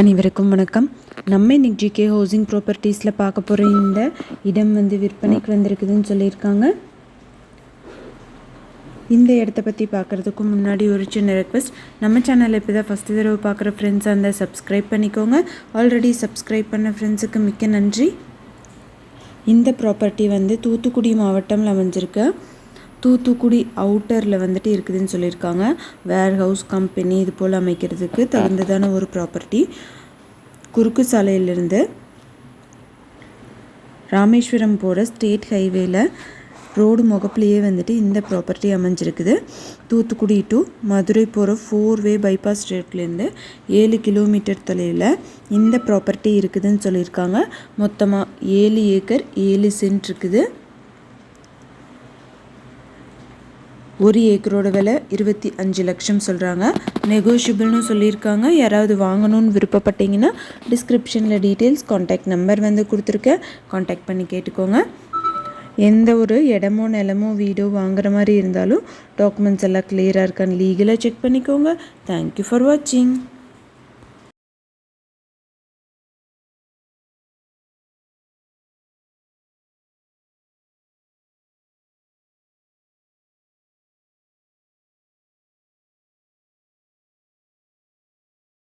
அனைவருக்கும் வணக்கம். நம்ம இன்னைக்கு ஜிகே ஹவுசிங் ப்ராப்பர்ட்டிஸில் பார்க்க போகிற இந்த இடம் வந்து விற்பனைக்கு வந்திருக்குதுன்னு சொல்லியிருக்காங்க. இந்த இடத்த பற்றி பார்க்குறதுக்கு முன்னாடி ஒரு சின்ன ரெக்வஸ்ட் நம்ம சேனலில் இப்போ தான் ஃபஸ்ட்டு தடவை பார்க்குற ஃப்ரெண்ட்ஸாக இருந்தால் சப்ஸ்கிரைப் பண்ணிக்கோங்க. ஆல்ரெடி சப்ஸ்கிரைப் பண்ண ஃப்ரெண்ட்ஸுக்கு மிக்க நன்றி. இந்த ப்ராப்பர்ட்டி வந்து தூத்துக்குடி மாவட்டம்ல அமைஞ்சிருக்கு. தூத்துக்குடி அவுட்டரில் வந்துட்டு இருக்குதுன்னு சொல்லியிருக்காங்க. வேர் ஹவுஸ் கம்பெனி இது போல் அமைக்கிறதுக்கு தகுந்ததான ஒரு ப்ராப்பர்ட்டி குறுக்கு சாலையிலிருந்து ராமேஸ்வரம் போகிற ஸ்டேட் ஹைவேல ரோடு முகப்புலேயே வந்துட்டு இந்த ப்ராப்பர்ட்டி அமைஞ்சிருக்குது. தூத்துக்குடி டு மதுரை போகிற ஃபோர் வே பைபாஸ் ஸ்ட்ரீட்லேருந்து ஏழு கிலோமீட்டர் தொலைவில் இந்த ப்ராப்பர்ட்டி இருக்குதுன்னு சொல்லியிருக்காங்க. மொத்தமாக ஏழு ஏக்கர் ஏழு சென்ட் இருக்குது. ஒரு ஏக்கரோட விலை இருபத்தி அஞ்சு லட்சம் சொல்கிறாங்க நெகோஷியபிள்னு சொல்லியிருக்காங்க. யாராவது வாங்கணும்னு விருப்பப்பட்டீங்கன்னா டிஸ்கிரிப்ஷனில் டீட்டெயில்ஸ் காண்டாக்ட் நம்பர் வந்து கொடுத்துருக்கேன். காண்டாக்ட் பண்ணி கேட்டுக்கோங்க. எந்த ஒரு இடமோ நிலமோ வீடோ வாங்குற மாதிரி இருந்தாலும் டாக்குமெண்ட்ஸ் எல்லாம் கிளியராக இருக்கான்னு லீகலாக செக் பண்ணிக்கோங்க. தேங்க்யூ ஃபார் வாட்சிங்